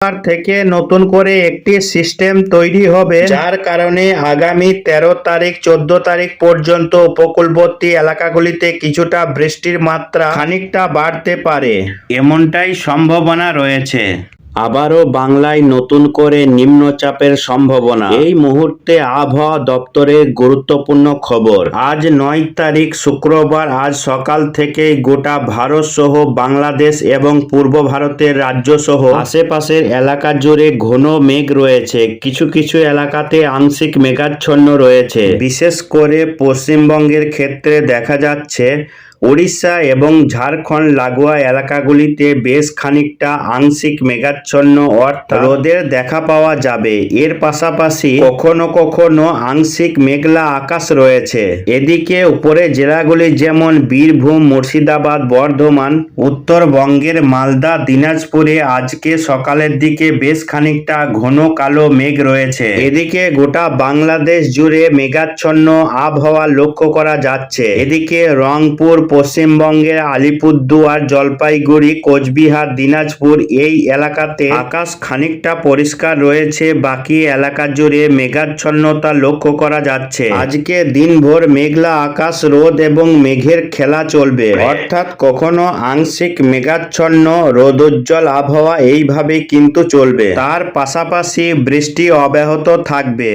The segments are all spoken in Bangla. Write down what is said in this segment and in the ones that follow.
এবার থেকে নতুন করে একটি সিস্টেম তৈরি হবে, যার কারণে আগামী তেরো তারিখ, চোদ্দ তারিখ পর্যন্ত উপকূলবর্তী এলাকাগুলিতে কিছুটা বৃষ্টির মাত্রা খানিকটা বাড়তে পারে। এমনটাই সম্ভাবনা রয়েছে। আবারও বাংলায় নতুন করে নিম্নচাপের সম্ভাবনা। এই মুহূর্তে আবহাওয়া দপ্তরের গুরুত্বপূর্ণ খবর। আজ নয় তারিখ শুক্রবার, আজ সকাল থেকেই গোটা ভারত সহ বাংলাদেশ এবং পূর্ব ভারতের রাজ্য সহ আশেপাশের এলাকা জুড়ে ঘন মেঘ রয়েছে। কিছু কিছু এলাকাতে আংশিক মেঘাচ্ছন্ন রয়েছে। বিশেষ করে পশ্চিমবঙ্গের ক্ষেত্রে দেখা যাচ্ছে উড়িষ্যা এবং ঝাড়খণ্ড লাগোয়া এলাকাগুলিতে বেশ খানিকটা আংশিক মেঘাচ্ছন্ন, অর্থাৎ রোদের দেখা পাওয়া যাবে। এর পাশাপাশি কখনো কখনো আংশিক মেঘলা আকাশ রয়েছে। এদিকে উপরে জেলাগুলি যেমন বীরভূম, মুর্শিদাবাদ, বর্ধমান, উত্তরবঙ্গের মালদা, দিনাজপুরে আজকে সকালের দিকে বেশ খানিকটা ঘন কালো মেঘ রয়েছে। এদিকে গোটা বাংলাদেশ জুড়ে মেঘাচ্ছন্ন আবহাওয়া লক্ষ্য করা যাচ্ছে। এদিকে রংপুর পশ্চিমবঙ্গের আলিপুরদুয়ার, জলপাইগুড়ি, কোচবিহার, দিনাজপুর এই এলাকাতে আকাশ খানিকটা পরিষ্কার রয়েছে। বাকি এলাকা জুড়ে মেঘাচ্ছন্নতা লক্ষ্য করা যাচ্ছে। আজকে দিনভর মেঘলা আকাশ, রোদ এবং মেঘের খেলা চলবে। অর্থাৎ কখনো আংশিক মেঘাচ্ছন্ন, রোদোজ্জ্বল আবহাওয়া এইভাবে কিন্তু চলবে। তার পাশাপাশি বৃষ্টি অব্যাহত থাকবে।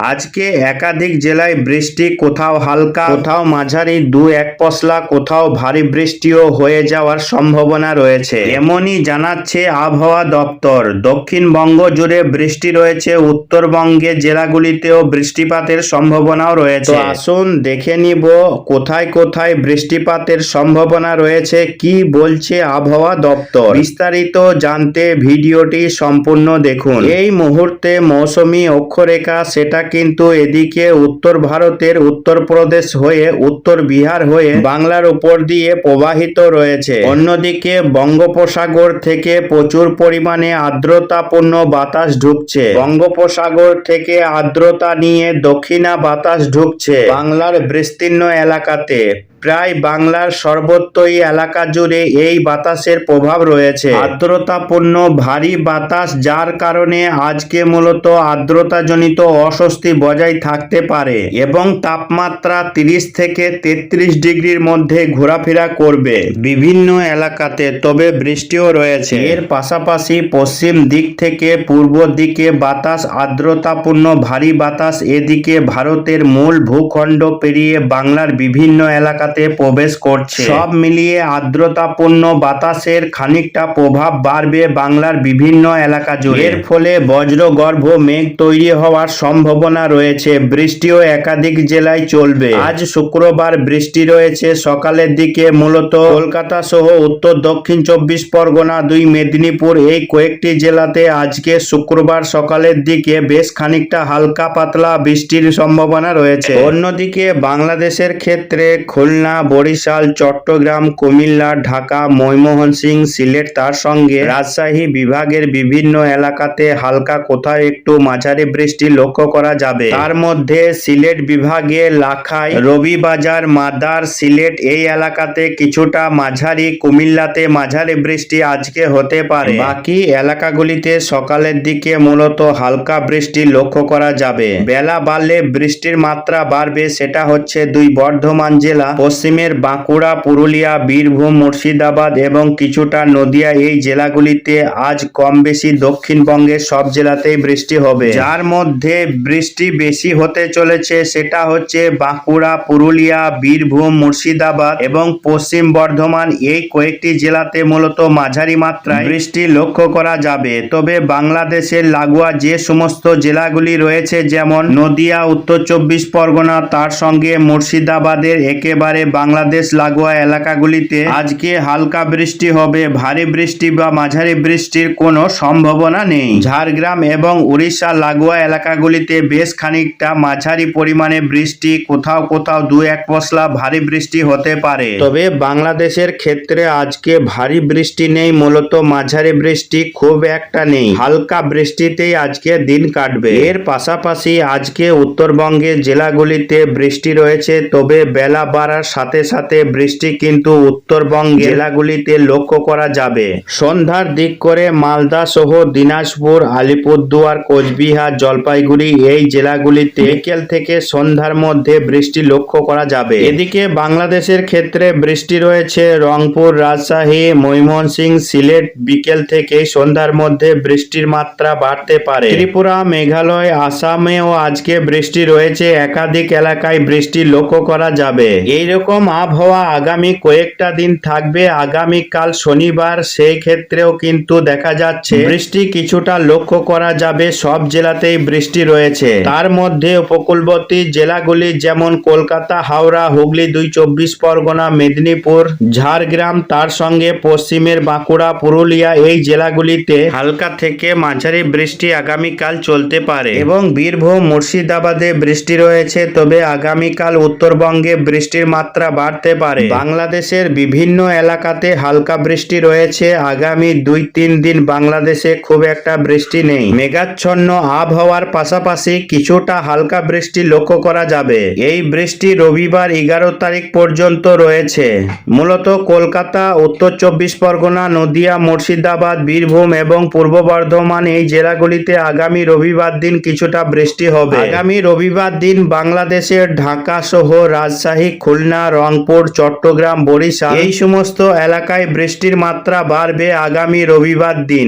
আজকে একাধিক জেলায় বৃষ্টি, কোথাও হালকা, কোথাও মাঝারি, দু এক পশলা, কোথাও ভারী বৃষ্টিও হয়ে যাওয়ার সম্ভাবনা রয়েছে। এমনই জানাচ্ছে আবহাওয়া দপ্তর। দক্ষিণবঙ্গ জুড়ে বৃষ্টি রয়েছে উত্তরবঙ্গে জেলাগুলিতেও বৃষ্টিপাতের সম্ভাবনাও রয়েছে। আসুন দেখে নিব, কোথায় কোথায় বৃষ্টিপাতের সম্ভাবনা রয়েছে, কি বলছে আবহাওয়া দপ্তর? বিস্তারিত জানতে ভিডিওটি সম্পূর্ণ দেখুন। এই মুহূর্তে মৌসুমী অক্ষরেখা সেটা কিন্তু এদিকে উত্তর ভারতের উত্তরপ্রদেশ হয়ে উত্তর বিহার হয়ে বাংলার উপর দিয়ে প্রবাহিত রয়েছে। অন্যদিকে বঙ্গোপসাগর থেকে প্রচুর পরিমাণে আর্দ্রতাপূর্ণ বাতাস ঢুকছে। বঙ্গোপসাগর থেকে আর্দ্রতা নিয়ে দক্ষিণা বাতাস ঢুকছে বাংলার বিস্তীর্ণ এলাকাতে। প্রায় বাংলার সর্বত্রই এলাকা জুড়ে এই বাতাসের প্রভাব রয়েছে। আর্দ্রতাপূর্ণ, ভারী বাতাস, যার কারণে আজকে মূলত আর্দ্রতাজনিত অস্বস্তি বজায় থাকতে পারে এবং তাপমাত্রা তিরিশ থেকে তেত্রিশ ডিগ্রির মধ্যে ঘোরাফেরা করবে বিভিন্ন এলাকাতে, তবে বৃষ্টিও রয়েছে। এর পাশাপাশি পশ্চিম দিক থেকে পূর্ব দিকে বাতাস, আর্দ্রতাপূর্ণ, ভারী বাতাস, এদিকে ভারতের মূল ভূখণ্ড পেরিয়ে বাংলার বিভিন্ন এলাকাতে প্রবেশ করছে। সব মিলিয়ে আর্দ্রতাপূর্ণ বাতাসের খানিকটা প্রভাব বাড়বে বাংলার বিভিন্ন এলাকা জুড়ে। এর ফলে বজ্রগর্ভ মেঘ তৈরি হওয়ার সম্ভাবনা রয়েছে। বৃষ্টিও একাধিক জেলায় চলবে। আজ শুক্রবার বৃষ্টি রয়েছে সকালের দিকে মূলত। কলকাতা সহ উত্তর দক্ষিণ চব্বিশ পরগনা দুই মেদিনীপুর এই কয়েকটি জেলাতে আজকে শুক্রবার সকালের দিকে বেশ খানিকটা হালকা পাতলা বৃষ্টির সম্ভাবনা রয়েছে। অন্যদিকে বাংলাদেশের ক্ষেত্রে খুলনা বরিশাল, চট্টগ্রাম, কুমিল্লা, ঢাকা ময়মোহন সিং সিলেট তার সঙ্গে রাজশাহী বিভাগের বিভিন্ন এলাকাতে হালকা কোথাও একটু মাঝারি বৃষ্টি লক্ষ্য করা যাবে। তার মধ্যে সিলেট বিভাগে লাখাই, রবিবাজার, মাদার, সিলেট এই এলাকাতে কিছুটা মাঝারি, কুমিল্লাতে মাঝারি বৃষ্টি আজকে হতে পারে। বাকি এলাকাগুলিতে সকালের দিকে মূলত হালকা বৃষ্টি লক্ষ্য করা যাবে। বেলা বাড়লে বৃষ্টির মাত্রা বাড়বে, সেটা হচ্ছে দুই বর্ধমান জেলা পশ্চিমের বাঁকুড়া, পুরুলিয়া, বীরভূম, মুর্শিদাবাদ এবং কিছুটা নদিয়া এই জেলাগুলিতে আজ কম বেশি দক্ষিণবঙ্গের সব জেলাতেই বৃষ্টি হবে। যার মধ্যে বৃষ্টি বেশি হতে চলেছে সেটা হচ্ছে বাঁকুড়া, পুরুলিয়া, বীরভূম, মুর্শিদাবাদ এবং পশ্চিম বর্ধমান এই কয়েকটি জেলাতে মূলত মাঝারি মাত্রায় বৃষ্টি লক্ষ্য করা যাবে। তবে বাংলাদেশের লাগোয়া যে সমস্ত জেলাগুলি রয়েছে যেমন নদিয়া, উত্তর চব্বিশ পরগনা, তার সঙ্গে মুর্শিদাবাদের একেবারে বাংলাদেশ লাগোয়া এলাকাগুলিতে আজকে হালকা বৃষ্টি হবে, ভারী বৃষ্টি বা মাঝারি বৃষ্টির কোনো সম্ভাবনা নেই। ঝাড়গ্রাম এবং উড়িষ্যা লাগোয়া এলাকাগুলিতে বেশ খানিকটা মাঝারি পরিমাণে বৃষ্টি, কোথাও কোথাও দু এক পশলা ভারী বৃষ্টি হতে পারে। তবে বাংলাদেশের ক্ষেত্রে আজকে ভারী বৃষ্টি নেই, মূলত মাঝারি বৃষ্টি খুব একটা নেই। হালকা বৃষ্টিতেই আজকে দিন কাটবে। এর পাশাপাশি আজকে উত্তরবঙ্গের জেলাগুলিতে বৃষ্টি রয়েছে, তবে বেলা বাড়ার সাথে সাথে বৃষ্টি কিন্তু উত্তরবঙ্গ জেলাগুলিতে লক্ষ্য করা যাবে। সন্ধ্যার দিক করে মালদা সহ দিনাজপুর, আলিপুরদুয়ার, কোচবিহার, জলপাইগুড়ি এই জেলাগুলিতে বিকেল থেকে সন্ধ্যার মধ্যে বৃষ্টি লক্ষ্য করা যাবে। এদিকে বাংলাদেশের ক্ষেত্রে বৃষ্টি রয়েছে রংপুর, রাজশাহী, ময়মনসিংহ, সিলেট। বিকেল থেকে সন্ধ্যার মধ্যে বৃষ্টির মাত্রা বাড়তে পারে। ত্রিপুরা, মেঘালয়, আসামেও আজকে বৃষ্টি রয়েছে। একাধিক এলাকায় বৃষ্টি লক্ষ্য করা যাবে। এইরকম আবহাওয়া আগামী কয়েকটা দিন থাকবে। আগামীকাল শনিবার, সেই ক্ষেত্রেও কিন্তু দেখা যাচ্ছে বৃষ্টি কিছুটা লক্ষ্য করা যাবে। সব জেলাতেই বৃষ্টি রয়েছে। তার মধ্যে উপকূলবর্তী জেলাগুলি যেমন কলকাতা, হাওড়া, হুগলি, দুই চব্বিশ পরগনা, মেদিনীপুর, ঝাড়গ্রাম, তার সঙ্গে পশ্চিমের বাঁকুড়া, পুরুলিয়া এই জেলাগুলিতে হালকা থেকে মাঝারি বৃষ্টি আগামীকাল চলতে পারে এবং বীরভূম, মুর্শিদাবাদে বৃষ্টি রয়েছে। তবে আগামীকাল উত্তরবঙ্গে বৃষ্টির মাত্রা বাড়তে পারে। বাংলাদেশের বিভিন্ন এলাকাতে হালকা বৃষ্টি রয়েছে। আগামী দুই তিন দিন বাংলাদেশে খুব একটা বৃষ্টি নেই। মেঘাচ্ছন্ন আবহাওয়ার পাশাপাশি কিছুটা হালকা বৃষ্টি লক্ষ্য করা যাবে। এই বৃষ্টি রবিবার এগারো তারিখ পর্যন্ত রয়েছে। মূলত কলকাতা উত্তর চব্বিশ পরগনা নদিয়া মুর্শিদাবাদ বীরভূম এবং পূর্ব বর্ধমান এই জেলাগুলিতে আগামী রবিবার দিন কিছুটা বৃষ্টি হবে। আগামী রবিবার দিন বাংলাদেশের ঢাকা সহ রাজশাহী খুলনা রংপুর চট্টগ্রাম বরিশাল এই সমস্ত এলাকায় বৃষ্টির মাত্রা বাড়বে আগামী রবিবার দিন।